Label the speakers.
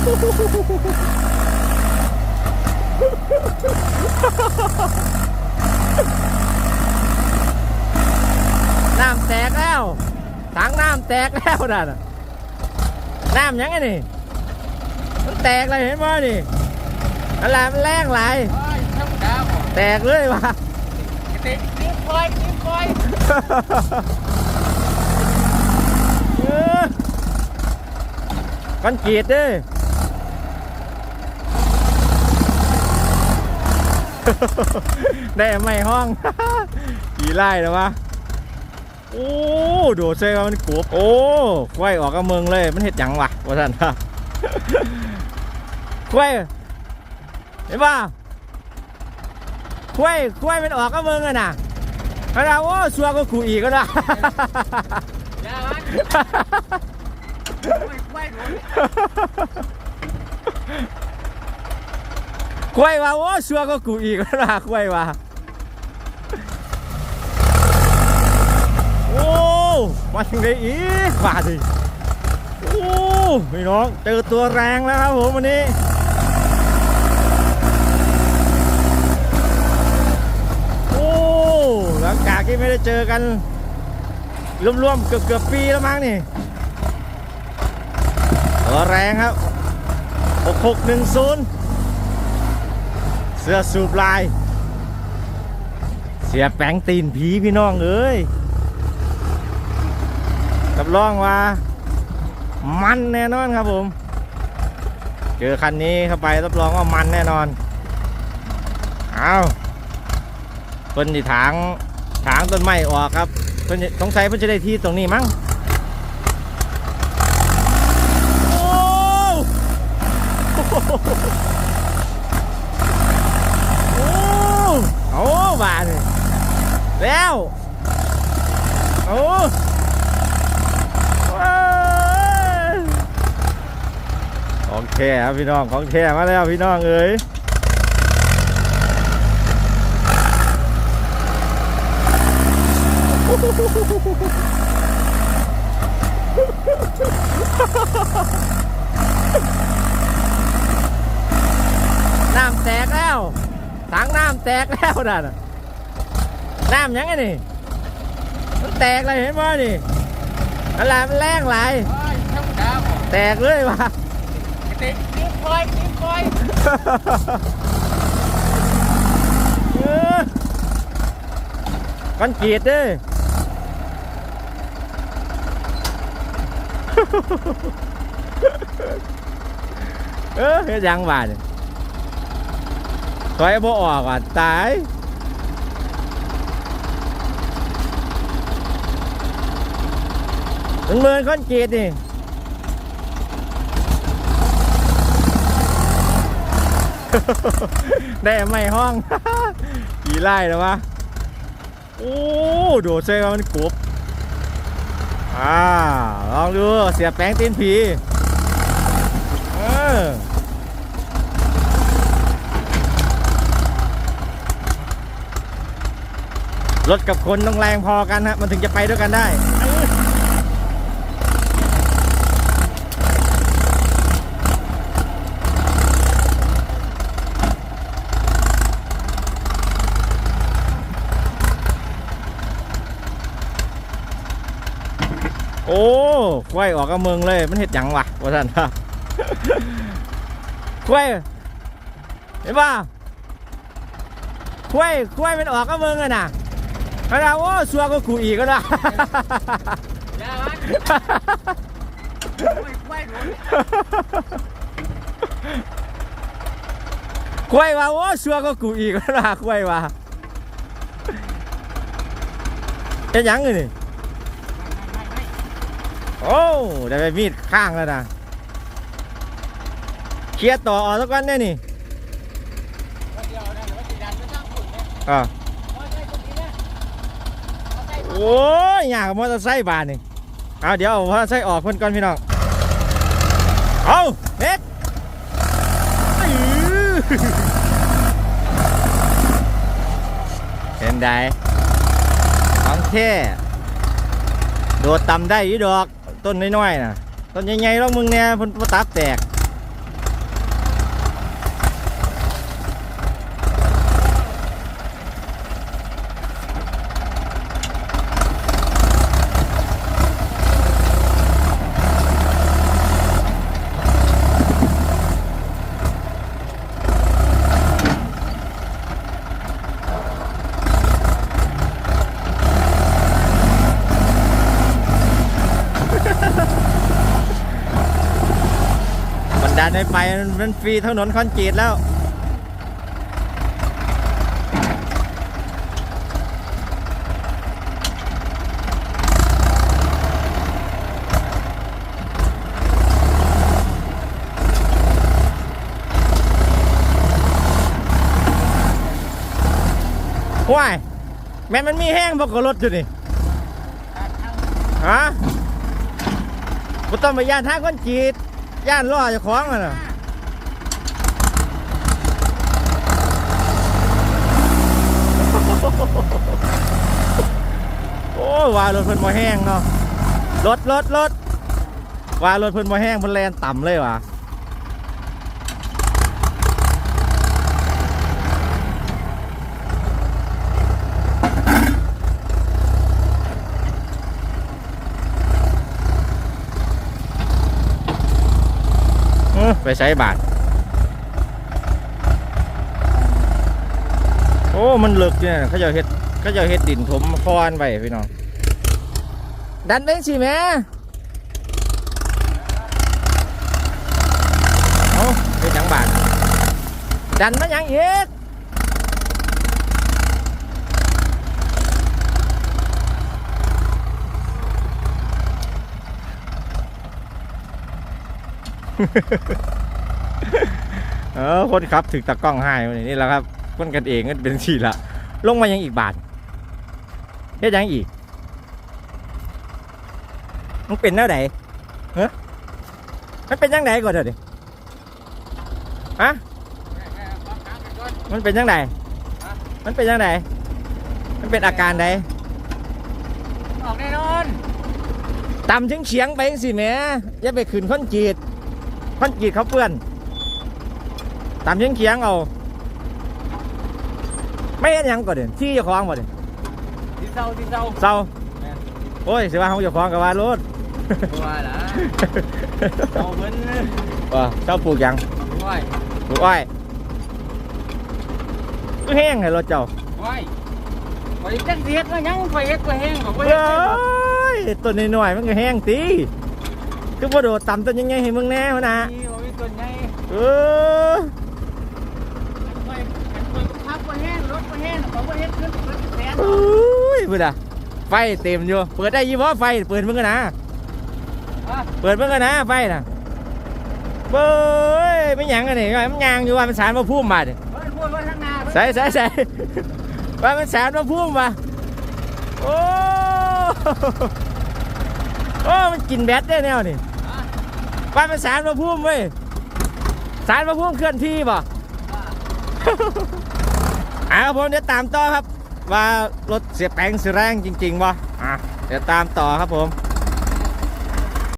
Speaker 1: น้ำแตกแล้วถังน้ำแตกแล้วนั่นน่ะน้ำยังไงนี่ มันแตกเลยเห็นไหมนี่อะไรมันแรงไหลาย
Speaker 2: โอ้ยธรรมดาบ่
Speaker 1: แตกเลยวะ
Speaker 2: ติดนิ้วคอยนิ้วคอย
Speaker 1: เออคอนกรีตเด้ ได้ไม่ห้อง กี่ไร่แล้ววะ โอ้ โดดเซ่ว่ามันกบโอ้ควายออกกับเมืองเลย มันเห็ดหยังวะว่าท่านครับควายเห็นป่ะควายควายมันออกกับเมืองอะน่ะกระดาโอ้ชัวร์ก็กูอีกก็ได้
Speaker 2: อย่ามันไม่ไหวหนู
Speaker 1: ควยว่าโอ้ชัวก็กูอีกก็ได้ควยว่าโอ้มาถึงได้อีกว่าดิโอ้พี่น้องเจอตัวแรงแล้วครับผมวันนี้โอ้หลังจากที่ไม่ได้เจอกันรวมๆเกือบเกือบๆปีแล้วมั้งนี่ตัวแรงครับ 6610 เสื้อสูบลาย เสียแป้งตีนผีพี่น้องเอ้ยรับรองว่า มันแน่นอนครับผม เจอคันนี้เข้าไปรับรองว่ามันแน่นอน เอาเพิ่นที่ถางถางต้นไม้ออกครับเพิ่นสงสัยเพิ่นจะได้ที่ตรงนี้มั้งโอ้โอ้โอ้บาดนี่แล้วโอ้ว้าย ของแท้ครับพี่น้องของแท้มาแล้วพี่น้องเอ้ยน้ำแตกแล้วถังน้ำแตกแล้วนั่นน่ะน้ำยังไงนี่มันแตกเลยเห็นไหมนี่อะไรมันแรงไหลาย
Speaker 2: โอ้ยธรรมดาบ่
Speaker 1: แตกเลยวะ
Speaker 2: ติดนิ้ว คอยนิ้วคอย
Speaker 1: เออคอนกรีตเด้เออเฮ็ดยังบาดถอยบ่ออกอะตายมันเมินคอนเกรีตนี่ ได้ไม่ห้องกี่ไร่แล้ววะ โอ้โดดเซ่มันกบอ่าลองดูเสียแป้งตีนผีเออรถกับคนต้องแรงพอกันฮะมันถึงจะไปด้วยกันได้ โอ้ควายออกกับเมืองเลย มันเห็ดหยังวะว่าท่านครับควายเห็นป่ะควายควายมันออกกับเมืองอะน่ะกระดาโอ้ชัวก็กูอีกก็ได้
Speaker 2: ยามันไม่ไหวหนู
Speaker 1: ควายว่าโอ้ชัวก็กูอีกก็ได้ควายว่าเป็นยังไงนี่ โอ้ได้ไปมีดข้างแล้วนะเคลียร์ต่อออกสักวันเนี่ยนี่
Speaker 2: เดี๋ยวนะเดี๋ยวสิดันไปทางฝุ่นเนี่ย
Speaker 1: อ่า
Speaker 2: โอ้ยได้ตรงนี้นะเอาใส่
Speaker 1: โอ้ยอยากกับมอเตอร์ไซค์บานนี่เอาเดี๋ยวเอามอเตอร์ไซค์ออกเพิ่นก่อนพี่น้อง เอาเน็ตอื้อเห็นได้ของแท้โดดต่ำได้อยี่ดอก ต้นน้อยๆน่ะต้นใหญ่ๆแล้วมึงเนี่ยเพิ่นบ่ตับแตก มันดันไปมันฟรีถนนคอนกรีตแล้ว ว้ายแม่มันมีแห้งบอกกับรถอยู่นี่ฮะบ่ต้องไปย่านทางคนจีด ย่านล้อเจะคล้าของมันน่ะโอ้ว่ารถเพิ่นบ่แห้งเนาะรถรถรถว่ารถเพิ่นบ่แห้งเพิ่นแลนต่ำเลยว่ะ ไปใช้บาท โอ้ มันเลึกเนี่ยเขาจะเฮ็ดเขาจะเฮ็ดดินถมคอนไปพี่น้อง ดันได้สิแม่เอาไปจังบาท ดันมายังเฮ็ด เออคนขับถึงตะกล้องให้วันนี้นี่แหละครับคนกันเองก็เป็นสี่ละลงมายังอีกบาทเฮ็ดหยังอีกมันเป็นแนวไหนเฮ้มันเป็นยังไงก่อนเถอะดิฮะมันเป็นยังไงมันเป็นยังไงมันเป็นอาการใด
Speaker 2: ออกแน่นอน
Speaker 1: ต่ำเฉียงเฉียงๆไปจังสิแหม่อย่าไปขืนค้นจีด ค้นจีดเขาเปื้อนต่ำเฉียงเฉียงๆเอา ไม่เห็นหยังก่อนเด่นที่เจ้าของบ่เด่น
Speaker 2: ที่เศร้าที่เศร้า
Speaker 1: เศร้าโอ้ยสิว่าเขาเจ้าของกับว่ารถ
Speaker 2: ว่าล่ะเอาเพิ่น
Speaker 1: ว่าเจ้าปลูกหยัง
Speaker 2: ไหว
Speaker 1: ปลูกอ้อยก็แห้งให้รถเจ้า
Speaker 2: ไหวไปจังเสียดว่ายังไปเฮ็ดก็แห้งก็บ่
Speaker 1: เฮ้
Speaker 2: เฮ็ด
Speaker 1: ยต้นน้อยๆมันก็แห้งตี คือบ่โดดต่ำต้นยังไงให้มึงแน่วะนะ
Speaker 2: นี่บ่มีต้นใหญ่
Speaker 1: เออ
Speaker 2: ไปไปขับก็แห้งรถก็แห้งก็บ่เฮ็ดขึ้นรถแสน
Speaker 1: อุ้ยเพื่อนอะไฟเต็มอยู่ เปิดได้ยี่ห้อไฟ เปิดมึงกันนะ
Speaker 2: อะ
Speaker 1: เปิดมึงกันนะไฟน่ะเบ้ยไม่หยังกันนี่มันยางอยู่ว่ามันสารมาพุ่มมาดิ
Speaker 2: เฮ้ยพูดว่าทางหน้า
Speaker 1: ใส่ใส่ใส่ว่ามันสารมาพุ่มมาโอ้ โอ้ มันกินแบตได้แนวนี่ ว่ามันสารมาพุ่มเว้ยสารมาพุ่มเคลื่อนที่ป่ะอ่าผมเดี๋ยวตามต่อครับ ว่ารถเสียแปลงเสียแรงจริงๆป่ะอะเดี๋ยวตามต่อครับผม